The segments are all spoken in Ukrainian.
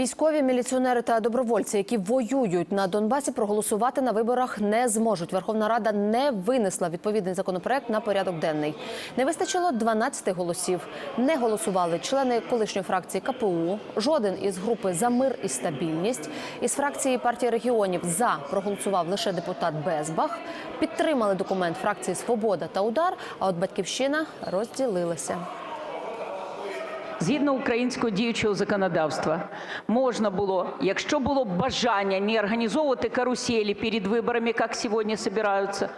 Військові, міліціонери та добровольці, які воюють на Донбасі, проголосувати на виборах не зможуть. Верховна Рада не винесла відповідний законопроект на порядок денний. Не вистачило 12 голосів. Не голосували члени колишньої фракції КПУ. Жоден із групи за мир і стабільність. Із фракції партії регіонів за проголосував лише депутат Безбах. Підтримали документ фракції Свобода та Удар. А от батьківщина розділилася. Згідно українського діючого законодавства, можна було, якщо було бажання не організовувати каруселі перед виборами, як сьогодні збираються,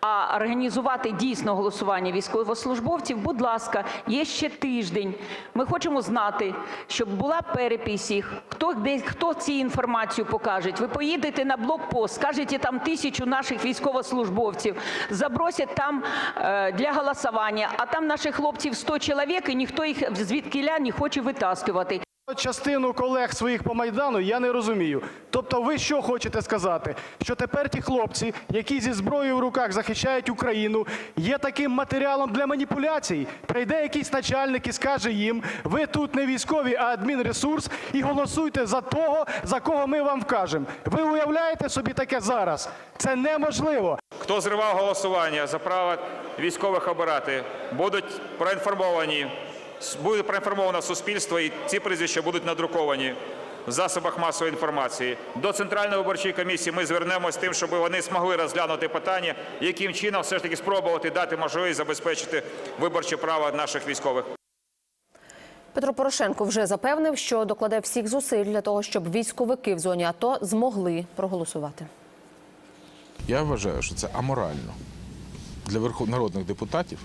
а організувати дійсно голосування військовослужбовців, будь ласка, є ще тиждень. Ми хочемо знати, щоб була перепись їх, хто десь хто цю інформацію покаже. Ви поїдете на блокпост, скажете там тисячу наших військовослужбовців, забросять там е, для голосування, а там наших хлопців 100 чоловік, і ніхто їх звідкиля не хоче витаскувати. Частину колег своїх по Майдану я не розумію. Тобто ви що хочете сказати? Що тепер ті хлопці, які зі зброєю в руках захищають Україну, є таким матеріалом для маніпуляцій? Прийде якийсь начальник і скаже їм, ви тут не військові, а адмінресурс, і голосуйте за того, за кого ми вам вкажемо. Ви уявляєте собі таке зараз? Це неможливо. Хто зривав голосування за право військових обирати, будуть проінформовані, буде проінформовано суспільство, і ці прізвища будуть надруковані в засобах масової інформації. До Центральної виборчої комісії ми звернемось з тим, щоб вони змогли розглянути питання, яким чином все ж таки спробувати дати можливість забезпечити виборче право наших військових. Петро Порошенко вже запевнив, що докладе всіх зусиль для того, щоб військовики в зоні АТО змогли проголосувати. Я вважаю, що це аморально для народних депутатів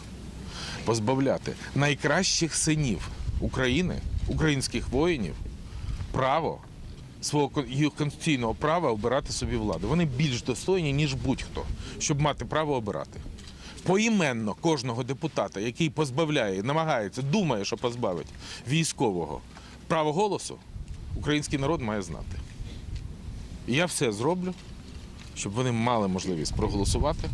позбавляти найкращих синів України, українських воїнів, право свого конституційного права обирати собі владу. Вони більш достойні, ніж будь-хто, щоб мати право обирати. Поіменно кожного депутата, який позбавляє, намагається, думає, що позбавить військового права голосу, український народ має знати. І я все зроблю, щоб вони мали можливість проголосувати